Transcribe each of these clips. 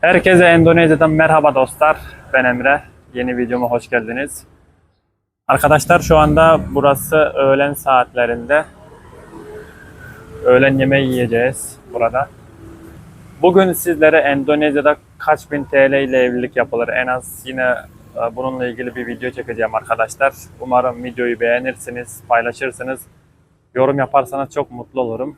Herkese Endonezya'dan merhaba dostlar. Ben Emre. Yeni videoma hoş geldiniz. Arkadaşlar şu anda burası öğlen saatlerinde. Öğlen yemeği yiyeceğiz burada. Bugün sizlere Endonezya'da kaç bin TL ile evlilik yapılır en az yine e, bununla ilgili bir video çekeceğim arkadaşlar. Umarım videoyu beğenirsiniz, paylaşırsınız. Yorum yaparsanız çok mutlu olurum.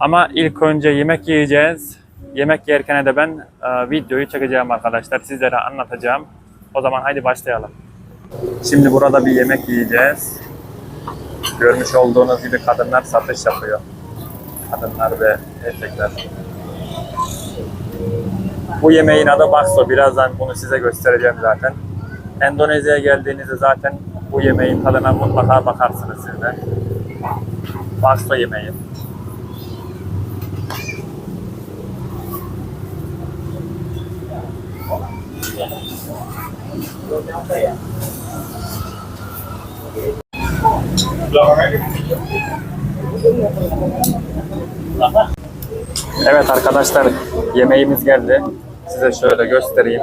Ama ilk önce yemek yiyeceğiz. Yemek yerken de ben e, videoyu çekeceğim arkadaşlar. Sizlere anlatacağım. O zaman haydi başlayalım. Şimdi burada bir yemek yiyeceğiz. Görmüş olduğunuz gibi kadınlar satış yapıyor. Kadınlar ve erkekler. Bu yemeğin adı bakso. Birazdan bunu size göstereceğim zaten. Endonezya'ya geldiğinizde zaten bu yemeğin tadına mutlaka bakarsınız siz de. Bakso yemeği. Evet arkadaşlar yemeğimiz geldi. Size şöyle göstereyim.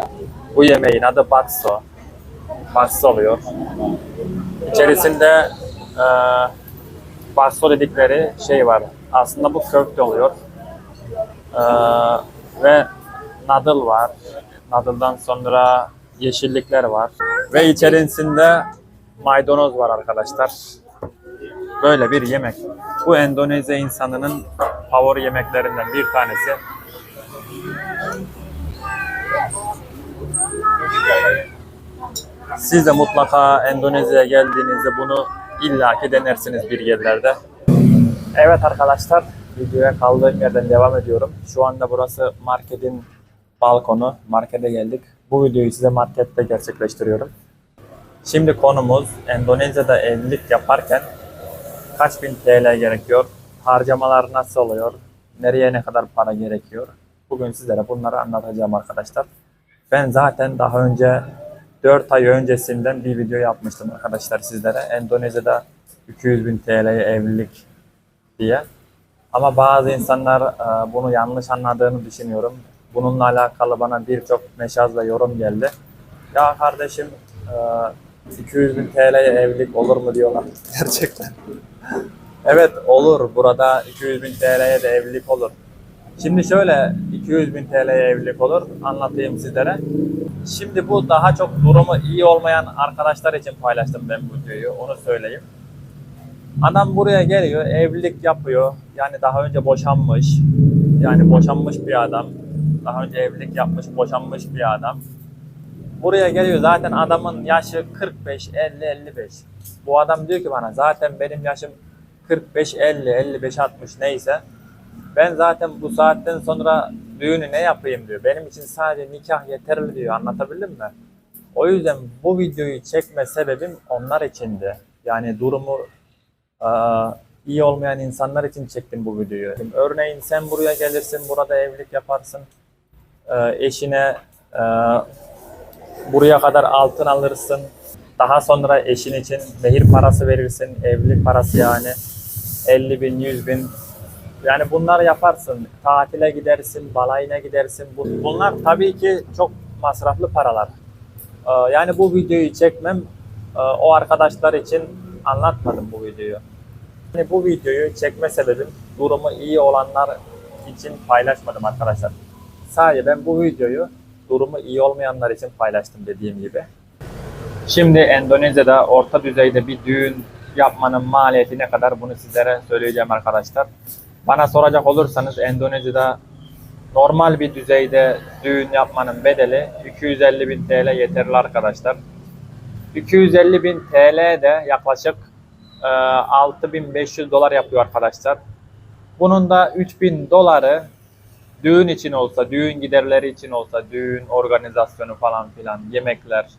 Bu yemeğin adı bakso. Bakso oluyor. İçerisinde e, bakso dedikleri şey var. Aslında bu köfte oluyor. E, ve nadıl var. Nadıldan sonra yeşillikler var. Ve içerisinde maydanoz var arkadaşlar. Böyle bir yemek. Bu Endonezya insanının favori yemeklerinden bir tanesi. Siz de mutlaka Endonezya'ya geldiğinizde bunu illaki denersiniz bir yerlerde. Evet arkadaşlar, videoya kaldığım yerden devam ediyorum. Şu anda burası marketin balkonu. Markete geldik. Bu videoyu size markette gerçekleştiriyorum. Şimdi konumuz Endonezya'da evlilik yaparken kaç bin TL gerekiyor? Harcamalar nasıl oluyor? Nereye ne kadar para gerekiyor? Bugün sizlere bunları anlatacağım arkadaşlar. Ben zaten daha önce 4 ay öncesinden bir video yapmıştım arkadaşlar sizlere. Endonezya'da 200 bin TL'ye evlilik diye. Ama bazı insanlar e, bunu yanlış anladığını düşünüyorum. Bununla alakalı bana birçok ve yorum geldi. Ya kardeşim e, 200 bin TL'ye evlilik olur mu diyorlar. Gerçekten. Evet olur. Burada 200 bin TL'ye de evlilik olur. Şimdi şöyle 200 bin TL'ye evlilik olur. Anlatayım sizlere. Şimdi bu daha çok durumu iyi olmayan arkadaşlar için paylaştım ben bu videoyu. Onu söyleyeyim. Adam buraya geliyor, evlilik yapıyor. Yani daha önce boşanmış. Yani boşanmış bir adam. Daha önce evlilik yapmış, boşanmış bir adam. Buraya geliyor zaten adamın yaşı 45, 50, 55. Bu adam diyor ki bana zaten benim yaşım 45, 50, 55, 60 neyse. Ben zaten bu saatten sonra düğünü ne yapayım diyor. Benim için sadece nikah yeterli diyor. Anlatabildim mi? O yüzden bu videoyu çekme sebebim onlar içindi. Yani durumu eee, iyi olmayan insanlar için çektim bu videoyu. Örneğin sen buraya gelirsin, burada evlilik yaparsın. Eee, eşine eee, buraya kadar altın alırsın. Daha sonra eşin için mehir parası verirsin, evlilik parası yani. 50 bin, 100 bin. Yani bunlar yaparsın. Tatile gidersin, balayına gidersin. Bu- Bunlar tabii ki çok masraflı paralar. Ee, Yani bu videoyu çekmem e, o arkadaşlar için anlatmadım bu videoyu. Yani bu videoyu çekme sebebim durumu iyi olanlar için paylaşmadım arkadaşlar. Sadece ben bu videoyu durumu iyi olmayanlar için paylaştım dediğim gibi. Şimdi Endonezya'da orta düzeyde bir düğün yapmanın maliyeti ne kadar bunu sizlere söyleyeceğim arkadaşlar. Bana soracak olursanız Endonezya'da normal bir düzeyde düğün yapmanın bedeli 250 bin TL yeterli arkadaşlar. 250 bin TL de yaklaşık e, 6500 dolar yapıyor arkadaşlar. Bunun da 3000 doları düğün için olsa, düğün giderleri için olsa, düğün organizasyonu falan filan, yemekler,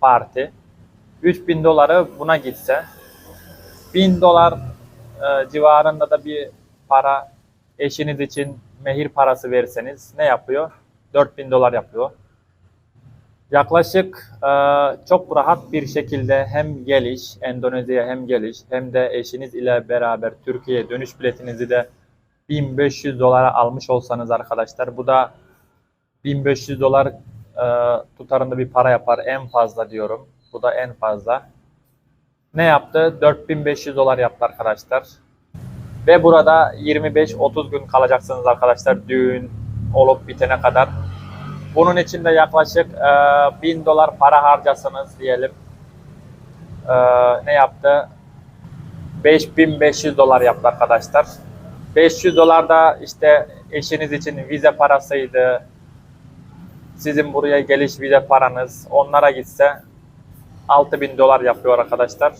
parti. 3000 doları buna gitse 1000 dolar e, civarında da bir para eşiniz için mehir parası verseniz ne yapıyor? 4000 dolar yapıyor. Yaklaşık e, çok rahat bir şekilde hem geliş, Endonezya'ya hem geliş hem de eşiniz ile beraber Türkiye'ye dönüş biletinizi de 1500 dolara almış olsanız arkadaşlar bu da 1500 dolar e, tutarında bir para yapar en fazla diyorum. Bu da en fazla. Ne yaptı? 4500 dolar yaptı arkadaşlar. Ve burada 25-30 gün kalacaksınız arkadaşlar düğün olup bitene kadar. Bunun için de yaklaşık e, 1000 dolar para harcasınız diyelim. E, ne yaptı? 5500 dolar yaptı arkadaşlar. 500 dolar da işte eşiniz için vize parasıydı. Sizin buraya geliş vize paranız onlara gitse 6000 dolar yapıyor arkadaşlar.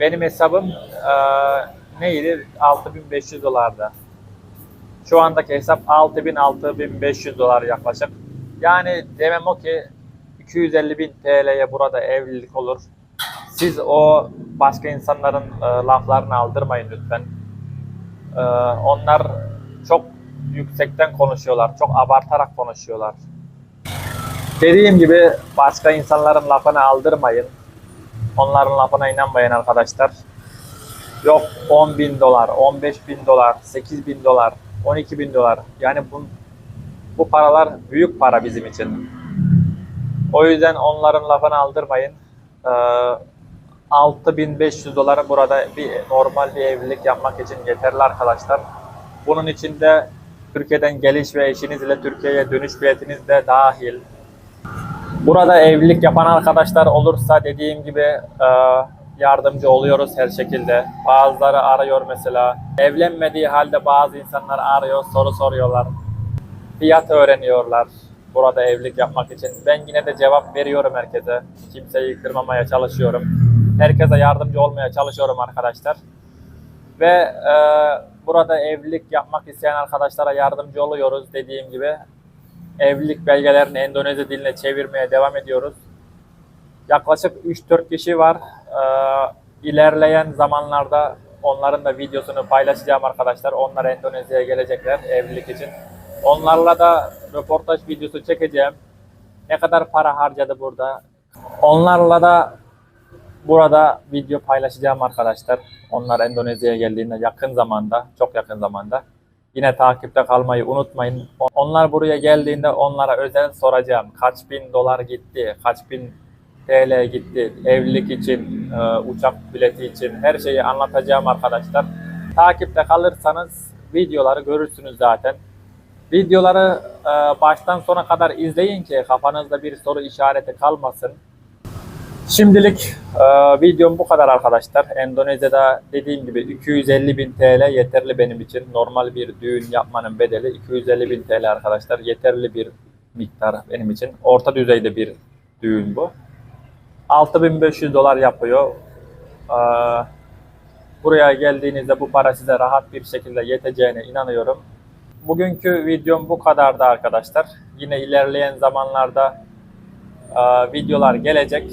Benim hesabım e, neydi? 6500 dolardı. Şu andaki hesap 6000-6500 dolar yaklaşık. Yani demem o ki 250 bin TL'ye burada evlilik olur. Siz o başka insanların e, laflarını aldırmayın lütfen. E, onlar çok yüksekten konuşuyorlar, çok abartarak konuşuyorlar. Dediğim gibi başka insanların lafını aldırmayın. Onların lafına inanmayın arkadaşlar. Yok 10 bin dolar, 15 bin dolar, 8 bin dolar, 12 bin dolar. Yani bu, bu paralar büyük para bizim için. O yüzden onların lafını aldırmayın. Ee, 6500 doları burada bir normal bir evlilik yapmak için yeterli arkadaşlar. Bunun için de Türkiye'den geliş ve eşiniz ile Türkiye'ye dönüş biletiniz de dahil. Burada evlilik yapan arkadaşlar olursa dediğim gibi e, yardımcı oluyoruz her şekilde. Bazıları arıyor mesela. Evlenmediği halde bazı insanlar arıyor, soru soruyorlar. Fiyat öğreniyorlar burada evlilik yapmak için. Ben yine de cevap veriyorum herkese. Kimseyi kırmamaya çalışıyorum. Herkese yardımcı olmaya çalışıyorum arkadaşlar. Ve e, burada evlilik yapmak isteyen arkadaşlara yardımcı oluyoruz dediğim gibi. Evlilik belgelerini Endonezya diline çevirmeye devam ediyoruz. Yaklaşık 3-4 kişi var. Ee, ilerleyen zamanlarda onların da videosunu paylaşacağım arkadaşlar. Onlar Endonezya'ya gelecekler evlilik için. Onlarla da röportaj videosu çekeceğim. Ne kadar para harcadı burada. Onlarla da burada video paylaşacağım arkadaşlar. Onlar Endonezya'ya geldiğinde yakın zamanda, çok yakın zamanda. Yine takipte kalmayı unutmayın. Onlar buraya geldiğinde onlara özel soracağım. Kaç bin dolar gitti, kaç bin TL gitti, evlilik için, e, uçak bileti için her şeyi anlatacağım arkadaşlar. Takipte kalırsanız videoları görürsünüz zaten. Videoları e, baştan sona kadar izleyin ki kafanızda bir soru işareti kalmasın. Şimdilik e, videom bu kadar arkadaşlar. Endonezya'da dediğim gibi 250 bin TL yeterli benim için. Normal bir düğün yapmanın bedeli 250 bin TL arkadaşlar. Yeterli bir miktar benim için. Orta düzeyde bir düğün bu. 6500 dolar yapıyor. E, buraya geldiğinizde bu para size rahat bir şekilde yeteceğine inanıyorum. Bugünkü videom bu kadardı arkadaşlar. Yine ilerleyen zamanlarda e, videolar gelecek.